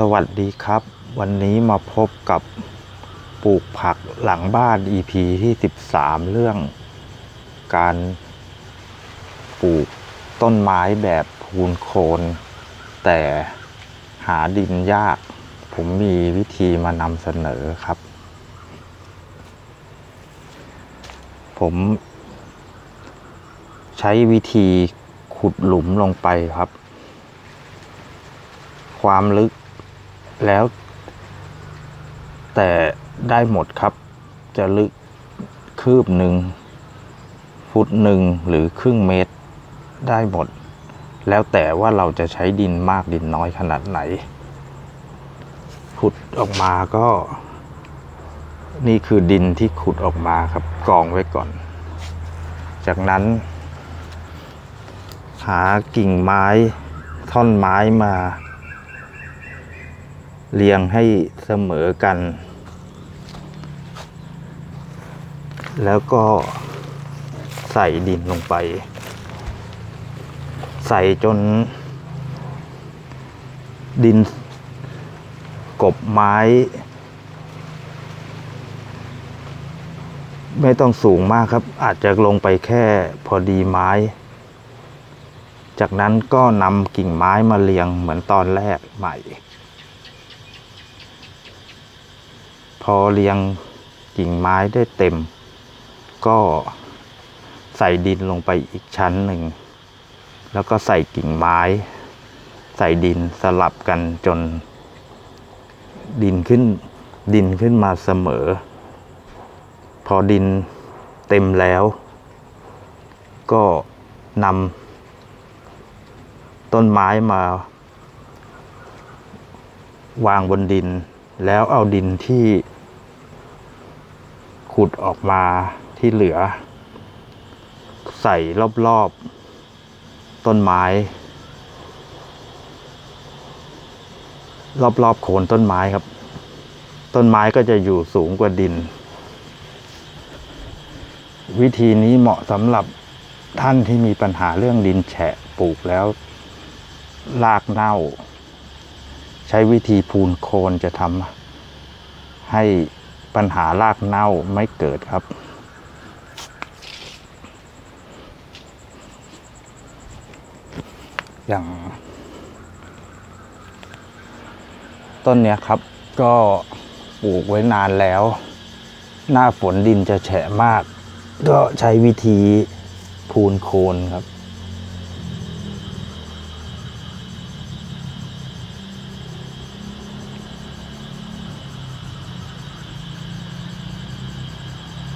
สวัสดีครับ วันนี้มาพบกับปลูกผักหลังบ้าน EP ที่ 13 เรื่อง การปลูกต้นไม้แบบพูนโคน แต่หาดินยาก ผมมีวิธีมานำเสนอครับ ผมใช้วิธีขุดหลุมลงไปครับ ความลึก แล้ว แต่ได้หมดครับ จะลึกคืบหนึ่ง ฟุตหนึ่งหรือครึ่งเมตรได้หมด แล้วแต่ว่าเราจะใช้ดินมากดินน้อยขนาดไหน ขุดออกมาก็ นี่คือดินที่ขุดออกมาครับกองไว้ก่อน จากนั้น หากิ่งไม้ท่อนไม้มา เรียงให้เสมอกัน แล้วก็ใส่ดินลงไป ใส่จน ดินกบไม้ ไม่ต้องสูงมากครับ อาจจะลงไปแค่พอดีไม้ จากนั้นก็นำกิ่งไม้มาเรียงเหมือนตอนแรกใหม่ พอเรียงกิ่งไม้ได้เต็ม ก็ใส่ดินลงไปอีกชั้นหนึ่ง แล้วก็ใส่กิ่งไม้ ใส่ดินสลับกันจน ดินขึ้นดินขึ้นมาเสมอ พอดินเต็มแล้ว ก็นำต้นไม้มา วางบนดิน แล้วเอาดินที่ ขุดออกมาที่เหลือ ใส่รอบๆต้นไม้ รอบๆโคนต้นไม้ครับ ต้นไม้ก็จะอยู่สูงกว่าดิน วิธีนี้เหมาะสำหรับท่านที่มีปัญหาเรื่องดินแฉะปลูกแล้วรากเน่า ใช้วิธีพูนโคนจะทำให้ ปัญหารากเน่าไม่เกิดครับ อย่าง ต้นเนี้ยครับก็ปลูกไว้นานแล้ว หน้าฝนดินจะแฉะมาก ก็ใช้วิธีพูนโคนครับ